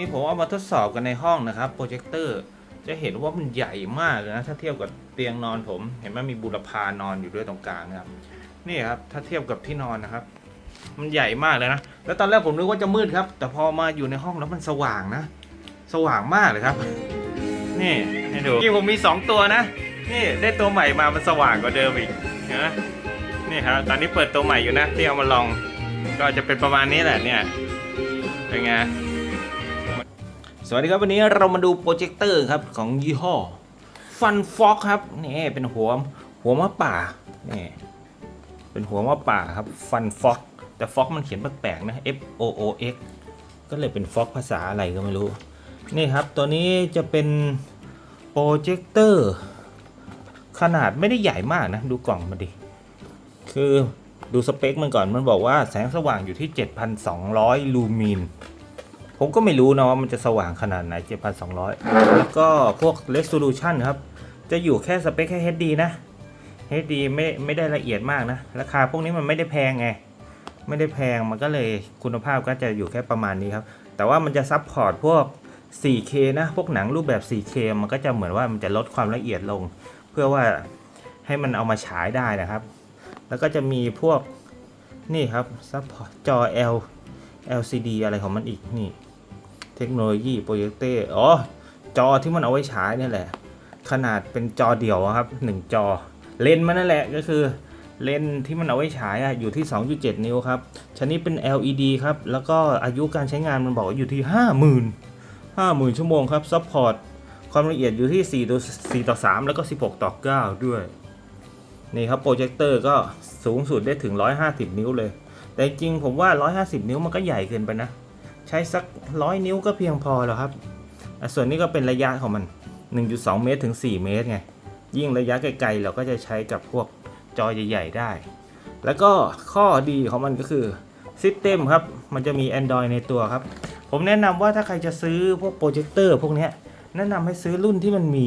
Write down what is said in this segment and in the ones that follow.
นี้ผมเอามาทดสอบกันในห้องนะครับโปรเจคเตอร์จะเห็นว่ามันใหญ่มากเลยนะถ้าเทียบกับเตียงนอนผม เห็นไหมมีบุรพานอนอยู่ด้วยตรงกลางนะครับนี่ครับถ้าเทียบกับที่นอนนะครับ มันใหญ่มากเลยนะแล้วตอนแรกผมนึกว่าจะมืดครับ แต่พอมาอยู่ในห้องแล้วมันสว่างนะ สว่างมากเลยครับ นี่ให้ดูนี่ผมมี 2 ตัวนะนี่ได้ตัวใหม่มามันสว่างกว่าเดิมอีกนไหมนี่ครับตอนนี้เปิดตัวใหม่อยู่นะที่เอามาลอง ก็จะเป็นประมาณนี้แหละเนี่ยเป็นไง สวัสดีครับวันนี้เรามาดูโปรเจคเตอร์ครับของยี่ห้อฟันฟอกครับนี่เป็นหัวหัวมะป่านี่เป็นหัวมะป่าครับฟันฟอกแต่ฟอกมันเขียนแปลกๆนะ F O O X ก็เลยเป็นฟอกภาษาอะไรก็ไม่รู้ นี่ครับตัวนี้จะเป็นโปรเจคเตอร์ขนาดไม่ได้ใหญ่มากนะ ดูกล่องมาดิ คือดูสเปคมันก่อนมันบอกว่าแสงสว่างอยู่ที่ 7,200 ลูมิน ผมก็ไม่รู้นะว่ามันจะสว่างขนาดไหน 7,200 แล้วก็พวก resolution ครับ จะอยู่แค่สเปคแค่ HD นะ HD ไม่ไม่ได้ละเอียดมากนะ ราคาพวกนี้มันไม่ได้แพงไง ไม่ได้แพงมันก็เลยคุณภาพก็จะอยู่แค่ประมาณนี้ครับ แต่ว่ามันจะซับพอร์ตพวก 4K นะ พวกหนังรูปแบบ 4K มันก็จะเหมือนว่ามันจะลดความละเอียดลง เพื่อว่าให้มันเอามาฉายได้นะครับ แล้วก็จะมีพวกนี่ครับซับพอร์ตจอ L LCD อะไรของมันอีกนี่ เทคโนโลยีโปรเจคเตอร์อ๋อ จอที่มันเอาไว้ฉายนี่แหละ ขนาดเป็นจอเดี่ยวครับ 1 จอ เลนมันนั่นแหละก็คือเลนที่มันเอาไว้ฉายอะอยู่ที่ 2.7 นิ้วครับ ชนิดเป็น LED ครับ แล้วก็อายุการใช้งานมันบอกว่าอยู่ที่ 50,000 50,000 ชั่วโมงครับซัพพอร์ตความละเอียดอยู่ที่ 4 ต่อ 4 ต่อ 3 แล้วก็ 16 ต่อ 9 ด้วย นี่ครับโปรเจคเตอร์ก็สูงสุดได้ถึง 150 นิ้วเลย แต่จริงผมว่า 150 นิ้วมันก็ใหญ่เกินไปนะ ใช้สักร้อยนิ้วก็เพียงพอแล้วครับส่วนนี้ก็เป็นระยะของมัน 1.2 เมตรถึง 4 เมตรไง ยิ่งระยะไกลๆ เราก็จะใช้กับพวกจอใหญ่ๆ ได้ แล้วก็ข้อดีของมันก็คือซิสเต็มครับ มันจะมี Android ในตัวครับ ผมแนะนำว่าถ้าใครจะซื้อพวกโปรเจคเตอร์พวกนี้แนะนำให้ซื้อรุ่นที่มันมี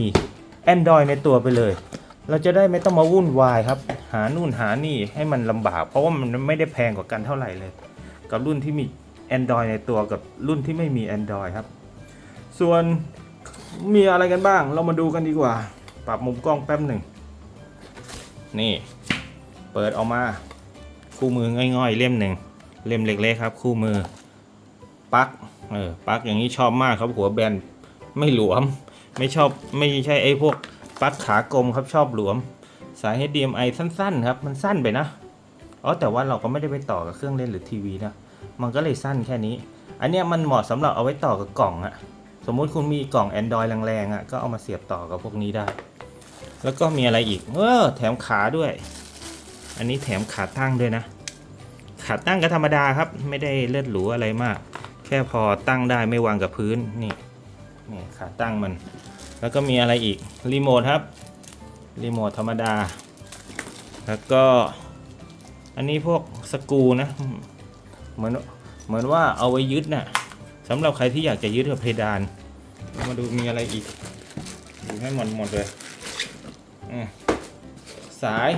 Android ในตัวไปเลย เราจะได้ไม่ต้องมาวุ่นวายครับ หานู่นหานี่ให้มันลำบาก เพราะว่ามันไม่ได้แพงกว่ากันเท่าไหร่เลย กับรุ่นที่มี Android ในตัวกับรุ่นที่ไม่มี Android ครับ ส่วนมีอะไรกันบ้าง เรามาดูกันดีกว่า ปรับมุมกล้องแป๊บหนึ่ง นี่ เปิดออกมา คู่มือง่อยๆ เล่มหนึ่ง เล่มเล็กๆครับ คู่มือปลั๊กเออปลั๊กอย่างนี้ชอบมากครับ หัวแบนไม่หลวม ไม่ชอบไม่ใช่ไอ้พวกปลั๊กขากลมครับชอบหลวม สาย HDMI สั้นๆ ครับ มันสั้นไปนะอ๋อแต่ว่าเราก็ไม่ได้ไปต่อกับเครื่องเล่นหรือทีวีนะ มันก็เลยสั้นแค่นี้ อันเนี้ยมันเหมาะสำหรับเอาไว้ต่อกับกล่องอะสมมุติคุณมีกล่อง Android แรงๆอะก็เอามาเสียบต่อกับพวกนี้ได้ แล้วก็มีอะไรอีก เออแถมขาด้วย อันนี้แถมขาตั้งด้วยนะ ขาตั้งก็ธรรมดาครับ ไม่ได้เลือดหรูอะไรมาก แค่พอตั้งได้ไม่วางกับพื้นนี่นี่ขาตั้งมัน แล้วก็มีอะไรอีกรีโมทครับรีโมทธรรมดา แล้วก็อันนี้พวกสกูนะ เหมือนเหมือนว่าเอาไว้ยึดน่ะสำหรับใครที่อยากจะยึดกับเพดาน มาดูมีอะไรอีก ดูให้หมดหมดเลยสาย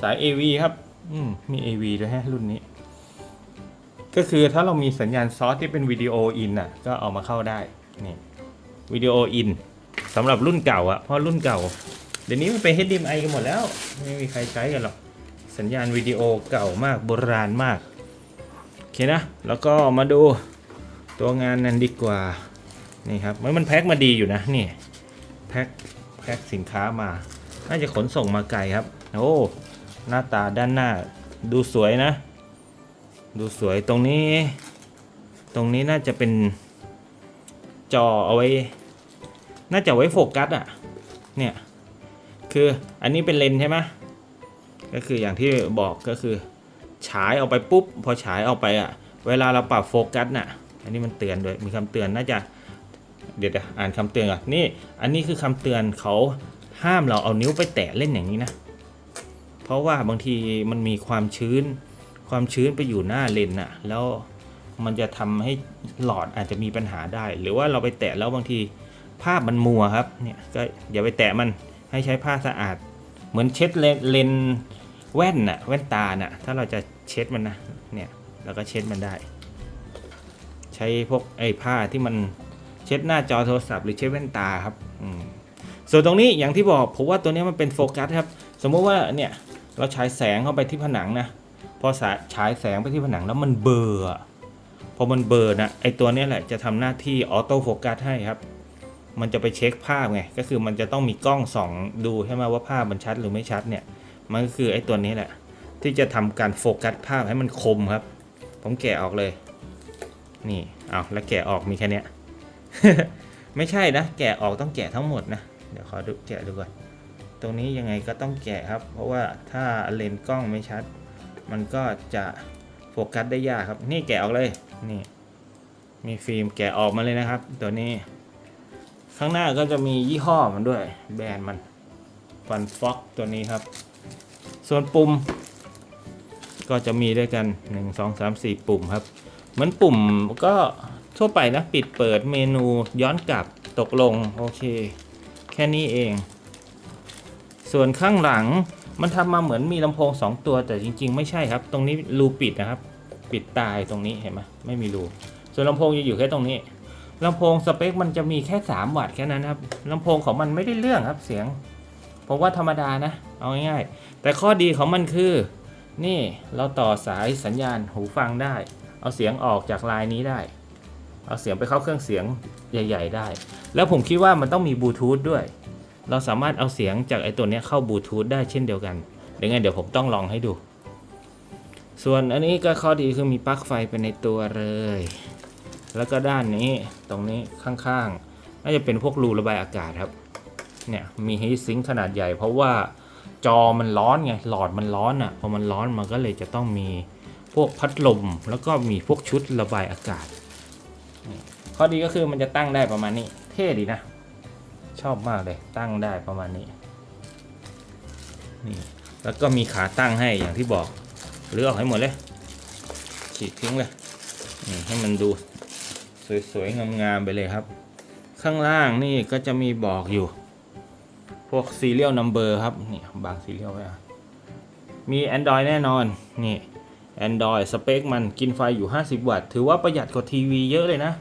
สาย AV ครับอืมมี AV ด้วยฮะรุ่นนี้ ก็คือถ้าเรามีสัญญาณซอสที่เป็นวิดีโออินน่ะ ก็เอามาเข้าได้นี่วิดีโออินสำหรับรุ่นเก่าอะเพราะรุ่นเก่า เดี๋ยวนี้มันเป็น HDMI กันหมดแล้ว ไม่มีใครใช้กันหรอก สัญญาณวิดีโอเก่ามากโบราณมาก อเคนะ แล้วก็มาดูตัวงานนั้นดีกว่า นี่ครับมันมันแพ็คมาดีอยู่นะนี่แพ็คแพ็คสินค้ามา น่าจะขนส่งมาไกลครับ โอ้ หน้าตาด้านหน้าดูสวยนะ ดูสวยตรงนี้ ตรงนี้น่าจะเป็นจอเอาไว้ น่าจะไว้โฟกัสอะเนี่ย คืออันนี้เป็นเลนใช่ไหมก็คืออย่างที่บอกก็คือ ฉายออกไปปุ๊บ พอฉายออกไปอะ เวลาเราปรับโฟกัสน่ะ อันนี้มันเตือนด้วย มีคำเตือนน่าจะ เดี๋ยวอ่านคำเตือนก่อน นี่ อันนี้คือคำเตือนเขาห้ามเราเอานิ้วไปแตะเล่นอย่างนี้นะ เพราะว่าบางทีมันมีความชื้น ความชื้นไปอยู่หน้าเลนน่ะ แล้วมันจะทำให้หลอดอาจจะมีปัญหาได้ หรือว่าเราไปแตะแล้วบางทีภาพมันมัวครับ เนี่ย ก็อย่าไปแตะมัน ให้ใช้ผ้าสะอาด เหมือนเช็ดเลนเลน แว่นน่ะแว่นตาน่ะถ้าเราจะเช็ดมันนะเนี่ยเราก็เช็ดมันได้ ใช้พวกไอ้ผ้าที่มันเช็ดหน้าจอโทรศัพท์หรือเช็ดแว่นตาครับอืส่วนตรงนี้อย่างที่บอกผมว่าตัวนี้มันเป็นโฟกัสครับ สมมติว่าเนี่ยเราฉายแสงเข้าไปที่ผนังนะพอฉายแสงไปที่ผนังแล้วมันเบลออะพอมันเบลอนะไอตัวนี้แหละจะทำหน้าที่ออโต้โฟกัสให้ครับ มันจะไปเช็คภาพไงก็คือมันจะต้องมีกล้องส่องดูใช่ไหมว่าภาพมันชัดหรือไม่ชัดเนี่ย มันก็คือไอ้ตัวนี้แหละ ที่จะทำการโฟกัสภาพให้มันคมครับ ผมแกะออกเลย นี่เอาแล้วแกะออกมีแค่เนี้ยไม่ใช่นะ แกะออกต้องแกะทั้งหมดนะ เดี๋ยวขอดูแกะดูก่อนตรงนี้ยังไงก็ต้องแกะครับ เพราะว่าถ้าเลนส์กล้องไม่ชัด มันก็จะโฟกัสได้ยากครับ นี่แกะออกเลยนี่มีฟิล์มแกะออกมาเลยนะครับ ตัวนี้ ข้างหน้าก็จะมียี่ห้อมันด้วย แบรนด์มันฟันฟ็อกตัวนี้ครับ ส่วนปุ่ม ก็จะมีด้วยกัน 1 2 3 4 ปุ่มครับ เหมือนปุ่มก็ทั่วไปนะ ปิดเปิดเมนูย้อนกลับตกลง โอเค แค่นี้เอง ส่วนข้างหลังมันทำมาเหมือนมีลำโพง 2 ตัวแต่จริง ๆ ไม่ใช่ครับ ตรงนี้รูปิดนะครับ ปิดตายตรงนี้เห็นไหมไม่มีรูส่วนลำโพงจะอยู่แค่ตรงนี้ลำโพงสเปคมันจะมีแค่ 3 วัตต์แค่นั้นครับลำโพงของมันไม่ได้เรื่องครับเสียง ผมว่าธรรมดานะ เอาง่ายๆ แต่ข้อดีของมันคือ นี่เราต่อสายสัญญาณหูฟังได้ เอาเสียงออกจากลายนี้ได้ เอาเสียงไปเข้าเครื่องเสียงใหญ่ ๆ ได้ แล้วผมคิดว่ามันต้องมีบลูทูธด้วย เราสามารถเอาเสียงจากไอ้ตัวนี้เข้าบลูทูธได้เช่นเดียวกันเดี๋ยวไงเดี๋ยวผมต้องลองให้ดู ส่วนอันนี้ก็ข้อดีคือมีปลั๊กไฟไปในตัวเลย แล้วก็ด้านนี้ตรงนี้ข้างๆ น่าจะเป็นพวกรูระบายอากาศครับ เนี่ยมีฮีทซิงค์ขนาดใหญ่ เพราะว่าจอมันร้อนไงหลอดมันร้อนอะพอมันร้อนมันก็เลยจะต้องมีพวกพัดลม แล้วก็มีพวกชุดระบายอากาศ ข้อดีก็คือมันจะตั้งได้ประมาณนี้ เท่ดีนะ ชอบมากเลยตั้งได้ประมาณนี้นี่แล้วก็มีขาตั้งให้อย่างที่บอกหรือออกให้หมดเลยฉีกทิ้งเลยนี่ให้มันดูสวยๆงามๆไปเลยครับ ข้างล่างนี่ก็จะมีบอกอยู่ พวก serial number ครับ นี่บาง serial ไว้อะมี Android แน่นอน นี่ Android สเปคมันกินไฟอยู่ 50 วัตต์ ถือว่าประหยัดกว่าทีวีเยอะเลยนะ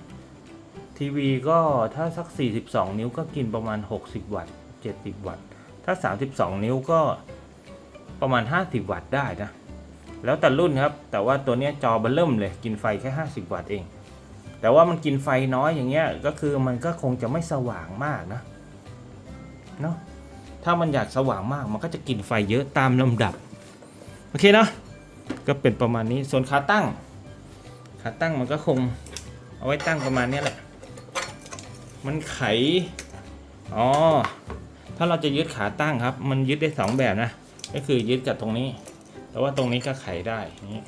ทีวีก็ถ้าสัก 42 นิ้วก็กินประมาณ 60 วัตต์ 70 วัตต์ ถ้า 32 นิ้วก็ประมาณ 50 วัตต์ได้นะ แล้วแต่รุ่นครับ แต่ว่าตัวนี้จอเบลเริ่มเลย กินไฟแค่ 50 วัตต์เอง แต่ว่ามันกินไฟน้อยอย่างเงี้ย ก็คือมันก็คงจะไม่สว่างมากนะ เนาะ ถ้ามันอยากสว่างมากมันก็จะกินไฟเยอะตามลำดับ โอเคเนาะก็เป็นประมาณนี้ส่วนขาตั้ง ขาตั้งมันก็คงเอาไว้ตั้งประมาณนี้แหละ มันไข อ๋อ ถ้าเราจะยึดขาตั้งครับ มันยึดได้สองแบบนะ ก็คือยึดกับตรงนี้ แต่ว่าตรงนี้ก็ไขได้นี่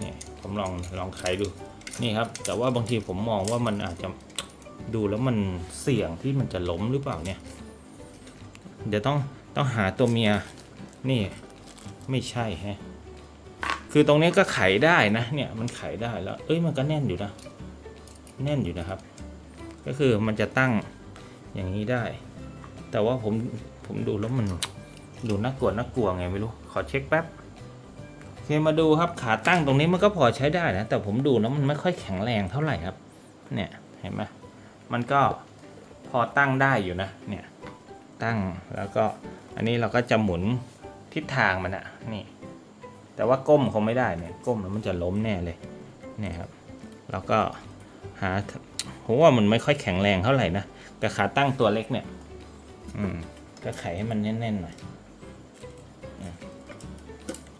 นี่ผมลองลองไขดู นี่ครับ แต่ว่าบางทีผมมองว่ามันอาจจะดูแล้วมันเสี่ยงที่มันจะล้มหรือเปล่าเนี่ย เดี๋ยวต้องต้องหาตัวเมียนี่ไม่ใช่ฮะคือตรงนี้ก็ไขได้นะเนี่ยมันไขได้แล้ว เอ้ยมันก็แน่นอยู่นะ แน่นอยู่นะครับ ก็คือมันจะตั้งอย่างนี้ได้ แต่ว่าผมผมดูแล้วมันดูน่ากลัวน่ากลัวไงไม่รู้ขอเช็คแป๊บโอเคมาดูครับขาตั้งตรงนี้มันก็พอใช้ได้นะแต่ผมดูแล้วมันไม่ค่อยแข็งแรงเท่าไหร่ครับ เนี่ยเห็นไหมมันก็พอตั้งได้อยู่นะเนี่ย ตั้งแล้วก็อันนี้เราก็จะหมุนทิศทางมันอะนี่ แต่ว่าก้มคงไม่ได้เนี่ยก้มแล้วมันจะล้มแน่เลยเนี่ยครับแล้วก็หาผมว่ามันไม่ค่อยแข็งแรงเท่าไหร่นะแต่ขาตั้งตัวเล็กเนี่ย อืมก็ไขให้มันแน่นๆหน่อย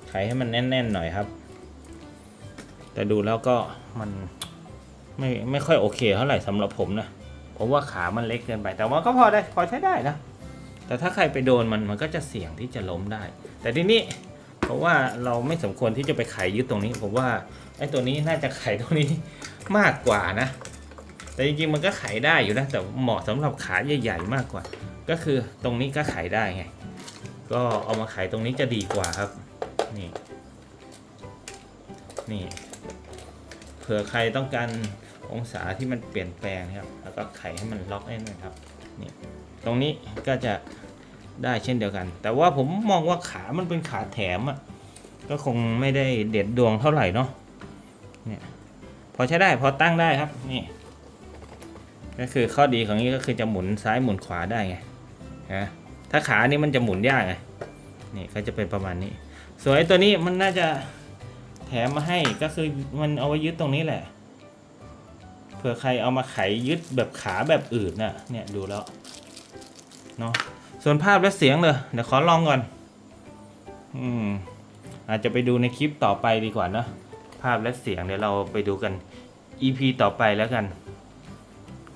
ไขให้มันแน่นๆหน่อยครับ แต่ดูแล้วก็มันไม่ไม่ค่อยโอเคเท่าไหร่สำหรับผมนะผมว่าขามันเล็กเกินไป แต่ว่าก็พอได้พอใช้ได้นะ แต่ถ้าใครไปโดนมันมันก็จะเสี่ยงที่จะล้มได้ แต่ทีนี้เพราะว่าเราไม่สมควรที่จะไปไขยึดตรงนี้ผมว่าไอ้ตัวนี้น่าจะไขตรงนี้มากกว่านะ แต่จริงๆมันก็ไขได้อยู่นะแต่เหมาะสำหรับขาใหญ่ ๆ มากกว่า ก็คือตรงนี้ก็ไขได้ไง ก็เอามาไขตรงนี้จะดีกว่าครับนี่นี่เผื่อใครต้องการองศาที่มันเปลี่ยนแปลงนะครับ แล้วก็ไขให้มันล็อกได้นะครับนี่ ตรงนี้ก็จะได้เช่นเดียวกัน แต่ว่าผมมองว่าขามันเป็นขาแถมอะ่ะก็คงไม่ได้เด็ดดวงเท่าไหร่เนาะเนี่ยพอใช้ได้พอตั้งได้ครับนี่ก็คือข้อดีของนี้ก็คือจะหมุนซ้ายหมุนขวาได้ไงนะถ้าขานี่มันจะหมุนยากไงนี่ก็จะเป็นประมาณนี้ส่วนไอ้ตัวนี้มันน่าจะแถมมาให้ก็คือมันเอาไว้ยึดตรงนี้แหละเผื่อใครเอามาไขยึดแบบขาแบบอื่นน่ะเนี่ยดูแล้ว เนาะส่วนภาพและเสียงเลยเดี๋ยวขอลองก่อนอืมอาจจะไปดูในคลิปต่อไปดีกว่าเนะภาพและเสียงเดี๋ยวเราไปดูกัน EP ต่อไปแล้วกัน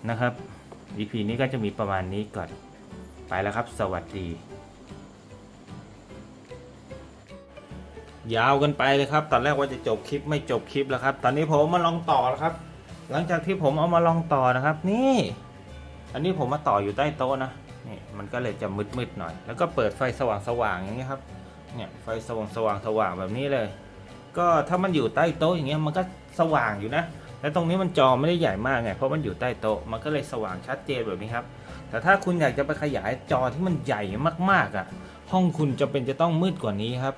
นะครับ EP นี้ก็จะมีประมาณนี้ก่อน ไปแล้วครับ สวัสดี ยาวกันไปเลยครับ ตอนแรกว่าจะจบคลิปไม่จบคลิปแล้วครับ ตอนนี้ผมมาลองต่อแล้วครับ หลังจากที่ผมเอามาลองต่อนะครับ นี่ อันนี้ผมมาต่ออยู่ใต้โต๊ะนะ มันก็เลยจะมืดๆหน่อย แล้วก็เปิดไฟสว่างๆอย่างนี้ยครับ เนี่ยไฟสว่างสว่างสว่างแบบนี้เลย ก็ถ้ามันอยู่ใต้โต๊ะอย่างเงี้ยมันก็สว่างอยู่นะ แล้วตรงนี้มันจอไม่ได้ใหญ่มากไง เพราะมันอยู่ใต้โต๊ะ มันก็เลยสว่างชัดเจนแบบนี้ครับ แต่ถ้าคุณอยากจะไปขยายจอที่มันใหญ่มากๆอะ ห้องคุณจะเป็นจะต้องมืดกว่านี้ครับ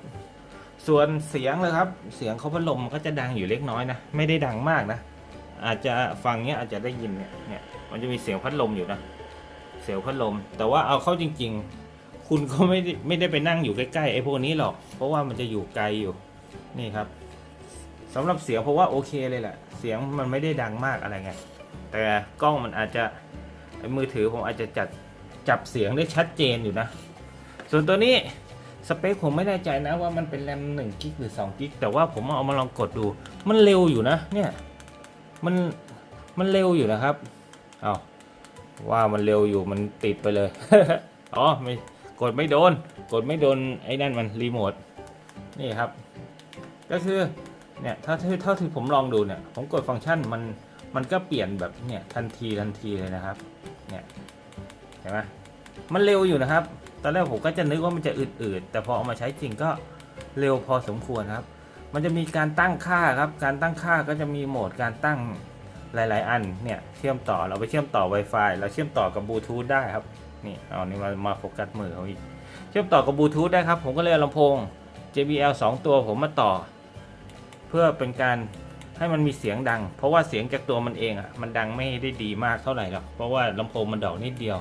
ส่วนเสียงเลยครับ เสียงเขาพัดลมมันก็จะดังอยู่เล็กน้อยนะ ไม่ได้ดังมากนะ อาจจะฟังเนี้ยอาจจะได้ยินเนี่ย เนี่ย มันจะมีเสียงพัดลมอยู่นะ เสียงพัดลม แต่ว่าเอาเข้าจริง ๆ คุณก็ไม่ได้ไม่ได้ไปนั่งอยู่ใกล้ๆไอ้พวกนี้หรอก เพราะว่ามันจะอยู่ไกลอยู่นี่ครับสำหรับเสียงเพราะว่าโอเคเลยแหละ เสียงมันไม่ได้ดังมากอะไรไง แต่กล้องมันอาจจะมือถือผมอาจจะจัดจับเสียงได้ชัดเจนอยู่นะ ส่วนตัวนี้สเปคผมไม่แน่ใจนะว่ามันเป็นแรม1กิกหรือ2กิกแต่ว่าผมเอามาลองกดดู มันเร็วอยู่นะเนี่ย มันมันเร็วอยู่นะครับ เอา ว่ามันเร็วอยู่มันติดไปเลย อ๋อไม่กดไม่โดน กดไม่โดนไอ้นั่นมันรีโมท นี่ครับ ก็คือเนี่ยถ้าเท่าเท่าที่ผมลองดูเนี่ย ผมกดฟังก์ชันมันมันก็เปลี่ยนแบบเนี่ยทันทีทันทีเลยนะครับ เนี่ยเห็นไหมมันเร็วอยู่นะครับ ตอนแรกผมก็จะนึกว่ามันจะอืดๆ แต่พอเอามาใช้จริงก็เร็วพอสมควรครับ มันจะมีการตั้งค่าครับ การตั้งค่าก็จะมีโหมดการตั้ง หลาย ๆ อันเนี่ยเชื่อมต่อเราไปเชื่อมต่อ Wi-Fi เราเชื่อมต่อกับบลูทูธได้ครับนี่เอานี่มามาโฟกัสมือเขาอีกเชื่อมต่อกับบลูทูธได้ครับผมก็เลยเอาลำโพง JBL 2 ตัวผมมาต่อ เพื่อเป็นการให้มันมีเสียงดัง เพราะว่าเสียงจากตัวมันเองอะมันดังไม่ได้ดีมากเท่าไหร่หรอกเพราะว่าลำโพงมันดอกนิดเดียว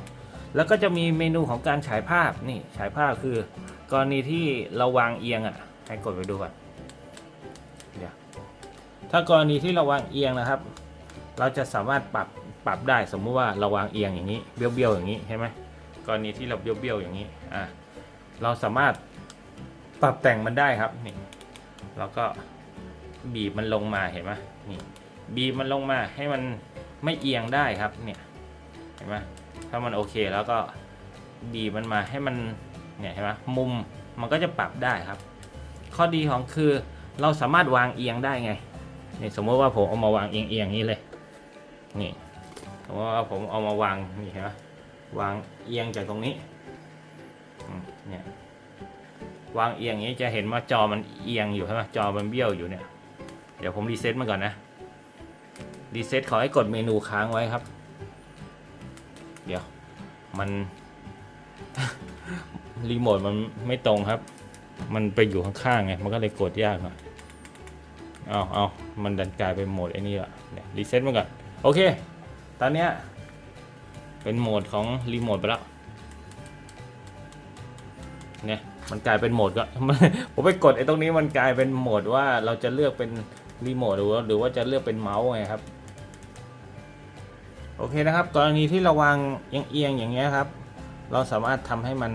แล้วก็จะมีเมนูของการฉายภาพนี่ฉายภาพคือกรณีที่เราวางเอียงอะให้กดไปดูก่อนเดี๋ยวถ้ากรณีที่เราวางเอียงนะครับ เราจะสามารถปรับปรับได้สมมุติว่าเราวางเอียงอย่างนี้เบี้ยวๆอย่างนี้ใช่ไหมกรณีที่เราเบี้ยวๆอย่างนี้อะเราสามารถปรับแต่งมันได้ครับนี่แล้วก็บีบมันลงมาเห็นไหมนี่บีบมันลงมาให้มันไม่เอียงได้ครับเนี่ยเห็นไหมถ้ามันโอเคแล้วก็บีบมันมาให้มันเนี่ยเห็นไหมมุมมันก็จะปรับได้ครับ ข้อดีของคือเราสามารถวางเอียงได้ไงนี่สมมติว่าผมเอามาวางเอียงเอียงๆนี้เลย นี่สมมติว่าผมเอามาวางนี่เห็นไหมวางเอียงจากตรงนี้เนี่ยวางเอียงอย่างนี้จะเห็นว่าจอมันเอียงอยู่ใช่ไหมจอมันเบี้ยวอยู่เนี่ย เดี๋ยวผมรีเซ็ตมันก่อนนะรีเซ็ตขอให้กดเมนูค้างไว้ครับ เดี๋ยวมันรีโมทมันไม่ตรงครับ มันไปอยู่ข้างๆไงมันก็เลยกดยากหน่อยเอาเอามันดันกลายเป็นโหมดไอ้นี่ละเนี่ยรีเซ็ตมันก่อน โอเค ตอนเนี้ยเป็นโหมดของรีโมทไปแล้ว เนี่ย มันกลายเป็นโหมดก็ ผมไปกดไอ้ตรงนี้มันกลายเป็นโหมดว่าเราจะเลือกเป็นรีโมทหรือว่าหรือว่าจะเลือกเป็นเมาส์ไงครับ โอเคนะครับ กรณีที่เราวางเอียงๆอย่างเงี้ยครับ เราสามารถทำให้มัน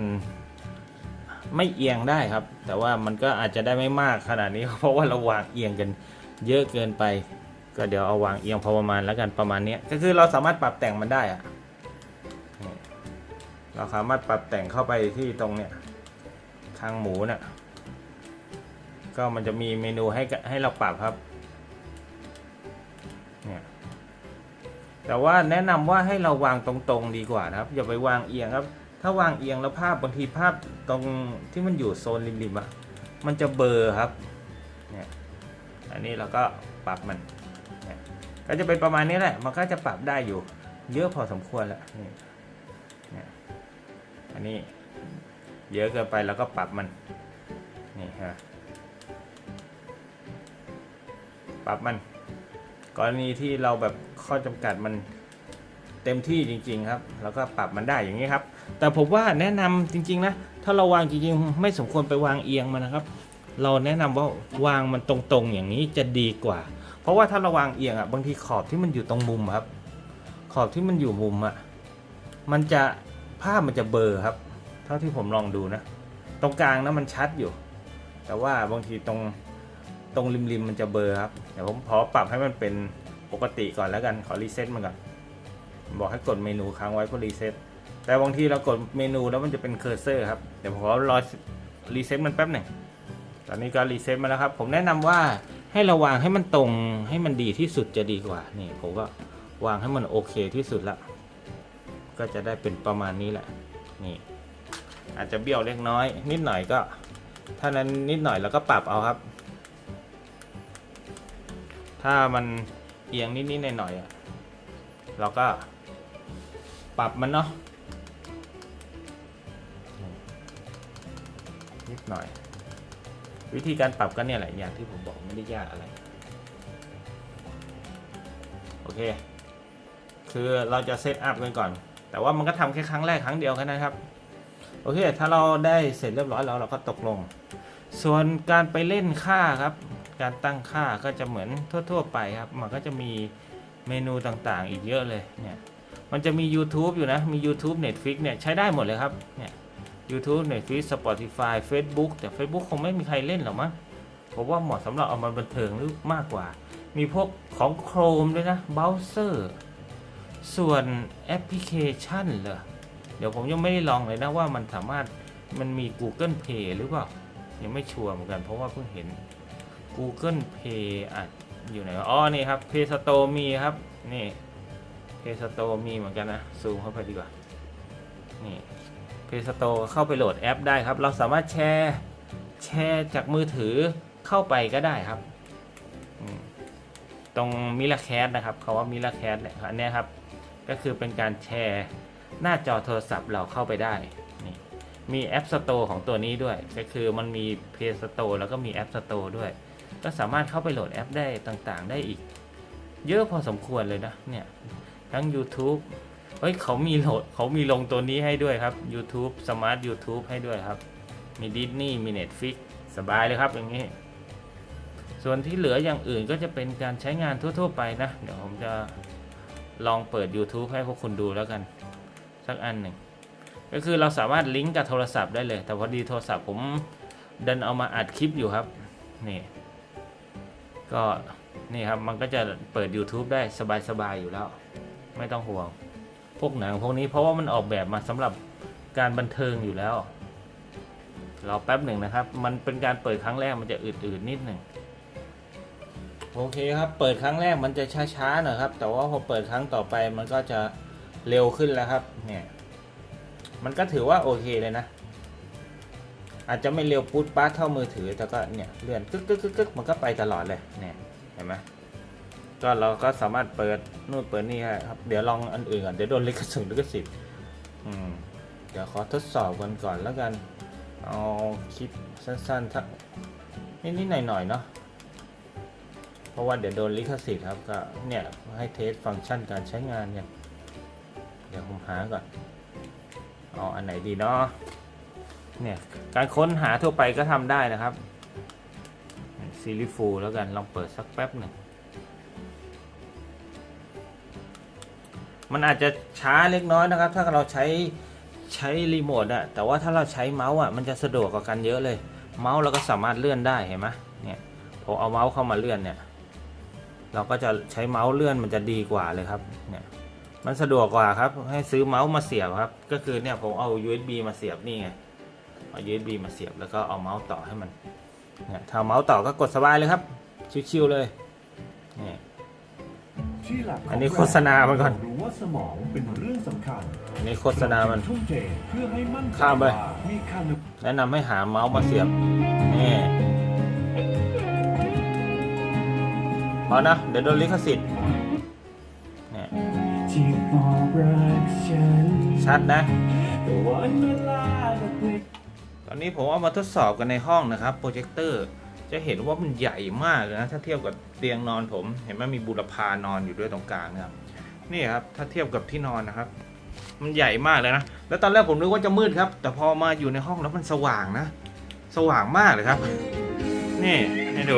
ไม่เอียงได้ครับ แต่ว่ามันก็อาจจะได้ไม่มากขนาดนี้เพราะว่าเราวางเอียงกันเยอะเกินไป ก็เดี๋ยวเอาวางเอียงพอประมาณแล้วกันประมาณนี้ก็คือเราสามารถปรับแต่งมันได้อะเราสามารถปรับแต่งเข้าไปที่ตรงเนี้ยข้างหมูน่ะก็มันจะมีเมนูให้ให้เราปรับครับเนี่ยแต่ว่าแนะนำว่าให้เราวางตรงๆดีกว่านะครับ อย่าไปวางเอียงครับ ถ้าวางเอียงแล้วภาพบางทีภาพตรงที่มันอยู่โซนริมๆอะมันจะเบลอร์ครับเนี่ยอันนี้เราก็ปรับมัน ก็จะเป็นประมาณนี้แหละ มันก็จะปรับได้อยู่ เยอะพอสมควรแล้วนี่นี่อันนี้เยอะเกินไปแล้วก็ปรับมัน นี่ฮะ ปรับมัน กรณีที่เราแบบข้อจำกัดมันเต็มที่จริง ๆ ครับ แล้วก็ปรับมันได้อย่างนี้ครับ แต่ผมว่าแนะนำจริง ๆ นะ ถ้าเราวางจริง ๆ ไม่สมควรไปวางเอียงมันนะครับ เราแนะนำว่าวางมันตรงๆ อย่างนี้จะดีกว่า เพราะว่าถ้าราวางเอียงอะบางทีขอบที่มันอยู่ตรงมุมครับ ขอบที่มันอยู่มุมอะมันจะภาพมันจะเบลอครับ เท่าที่ผมลองดูนะ ตรงกลางนะมันชัดอยู่ แต่ว่าบางทีตรงตรงริมๆมันจะเบลอครับเดี๋ยวผมขอปรับให้มันเป็นปกติก่อนแล้วกันขอรีเซ็ตมันก่อนบอกให้กดเมนูค้างไว้เพื่อรีเซ็ตแต่บางทีเรากดเมนูแล้วมันจะเป็นเคอร์เซอร์ครับเดี๋ยวผมขอรอรีเซ็ตมันแป๊บหนึ่งตอนนี้ก็รีเซ็ตมาแล้วครับ ผมแนะนำว่า ให้เราวางให้มันตรงให้มันดีที่สุดจะดีกว่า นี่ผมก็วางให้มันโอเคที่สุดละ ก็จะได้เป็นประมาณนี้แหละ นี่ อาจจะเบี้ยวเล็กน้อย นิดหน่อยก็ ถ้านั้นนิดหน่อยเราก็ปรับเอาครับ ถ้ามันเอียงนิดๆหน่อยๆอะเราก็ปรับมันเนาะนิดหน่อย วิธีการปรับก็เนี่ยแหละอย่างที่ผมบอกไม่ได้ยากอะไร โอเค คือเราจะเซตอัพกันก่อน แต่ว่ามันก็ทำแค่ครั้งแรกครั้งเดียวแค่นั้นครับ โอเค ถ้าเราได้เสร็จเรียบร้อยแล้วเราก็ตกลง ส่วนการไปเล่นค่าครับ การตั้งค่าก็จะเหมือนทั่ว ๆ ไปครับ มันก็จะมีเมนูต่างๆ อีกเยอะเลยเนี่ย มันจะมี YouTube อยู่นะ มี YouTube Netflix เนี่ยใช้ได้หมดเลยครับเนี่ย YouTube Netflix Spotify Facebook แต่ Facebook คงไม่มีใครเล่นหรอกมั้งผมว่าเหมาะสำหรับเอามาบันเทิงหรือมากกว่า มีพวกของ Chrome ด้วยนะ Browser ส่วนแอปพลิเคชันเหรอเดี๋ยวผมยังไม่ได้ลองเลยนะว่ามันสามารถมันมี Google Play หรือเปล่า ยังไม่ชัวร์เหมือนกันเพราะว่าเพิ่งเห็น Google Play อะอยู่ไหนวะอ๋อนี่ครับ Play Store มีครับ นี่ Play Store มีเหมือนกันนะซูมเข้าไปดีกว่า นี่ Play Store เข้าไปโหลดแอปได้ครับ เราสามารถแชร์แชร์จากมือถือเข้าไปก็ได้ครับ ตรงมิล a แคสนะครับเขาว่ามิล a แคสเนี่ยอันนี้ครับ ก็คือเป็นการแชร์หน้าจอโทรศัพท์เราเข้าไปได้นี่มีแอป Store ของตัวนี้ด้วย ก็คือมันมี Play Store แล้วก็มีแอป Store ด้วย ก็สามารถเข้าไปโหลดแอปได้ต่างๆ ได้อีก เยอะพอสมควรเลยนะเนี่ยทั้ง YouTube เฮ้ยเขามีโหลดเขามีลงตัวนี้ให้ด้วยครับ YouTube Smart YouTube ให้ด้วยครับ มี Disney มี Netflix สบายเลยครับอย่างนี้ ส่วนที่เหลืออย่างอื่นก็จะเป็นการใช้งานทั่ว ๆ ไปนะ เดี๋ยวผมจะลองเปิด YouTube ให้พวกคุณดูแล้วกัน สักอันหนึ่ง ก็คือเราสามารถลิงก์กับโทรศัพท์ได้เลย แต่พอดีโทรศัพท์ผมดันเอามาอัดคลิปอยู่ครับ นี่ ก็นี่ครับมันก็จะเปิด YouTube ได้สบายๆอยู่แล้ว ไม่ต้องห่วง พวกหนังพวกนี้เพราะว่ามันออกแบบมาสำหรับการบันเทิงอยู่แล้ว เรอแป๊บหนึ่งนะครับ มันเป็นการเปิดครั้งแรกมันจะอืดๆนิดหนึ่งโอเคครับ เปิดครั้งแรกมันจะช้าๆหน่อยครับ แต่ว่าพอเปิดครั้งต่อไปมันก็จะเร็วขึ้นแล้วครับ เนี่ย มันก็ถือว่าโอเคเลยนะ อาจจะไม่เร็วปุ๊ดป๊าเท่ามือถือ แต่ก็เนี่ยเลื่อนกึกกึกกึกกึกมันก็ไปตลอดเลย เนี่ย เห็นไหม ก็เราก็สามารถเปิดนู่นเปิดนี่ได้ครับ เดี๋ยวลองอันอื่นก่อนเดี๋ยวโดนลิขสิทธิ์ลิขสิทธิ์อืมเดี๋ยวขอทดสอบกันก่อนแล้วกัน เอาคลิปสั้นๆทักนิดๆหน่อยๆเนาะเพราะว่าเดี๋ยวโดนลิขสิทธิ์ครับก็เนี่ยให้เทสฟังก์ชันการใช้งานเนี่ยเดี๋ยวผมหาก่อนเอาอันไหนดีเนาะเนี่ยการค้นหาทั่วไปก็ทำได้นะครับซีรีฟูแล้วกันลองเปิดสักแป๊บหนึ่ง มันอาจจะช้าเล็กน้อยนะครับ ถ้าเราใช้ใช้รีโมทอะแต่ว่าถ้าเราใช้เมาส์อะมันจะสะดวกกว่ากันเยอะเลย เมาส์เราก็สามารถเลื่อนได้เห็นไหมเนี่ยผมเอาเมาส์เข้ามาเลื่อนเนี่ย เราก็จะใช้เมาส์เลื่อนมันจะดีกว่าเลยครับเนี่ยมันสะดวกกว่าครับ ให้ซื้อเมาส์มาเสียบครับ ก็คือเนี่ยผมเอา USB มาเสียบนี่ไงเอา USB มาเสียบแล้วก็เอาเมาส์ต่อให้มันเนี่ยถ้าเมาส์ต่อก็กดสบายเลยครับ ชิวๆเลยเนี่ย ที่หลักขงอันนี้โฆษณามาก่อนรู้ว่าสมองเป็นเรื่องสำคัญอันนี้โฆษณามันทุ่มเทเพื่อให้มั่นใจข้ามไป ว่มีค่านึกแนะนำให้หาเมาส์มาเสียบนี่พอนะ เดี๋ยวโดนลิขสิทธิ์เนี่ยที่บอกรักฉันชัดนะ แต่วันเวลาจะเปลี่ยนตอนนี้ผมเอามาทดสอบกันในห้องนะครับโปรเจคเตอร์ จะเห็นว่ามันใหญ่มากเลยนะถ้าเทียบกับเตียงนอนผม เห็นไหมมีบุรพานอนอยู่ด้วยตรงกลางนะครับนี่ครับถ้าเทียบกับที่นอนนะครับ มันใหญ่มากเลยนะแล้วตอนแรกผมนึกว่าจะมืดครับ แต่พอมาอยู่ในห้องแล้วมันสว่างนะ สว่างมากเลยครับ นี่ให้ดู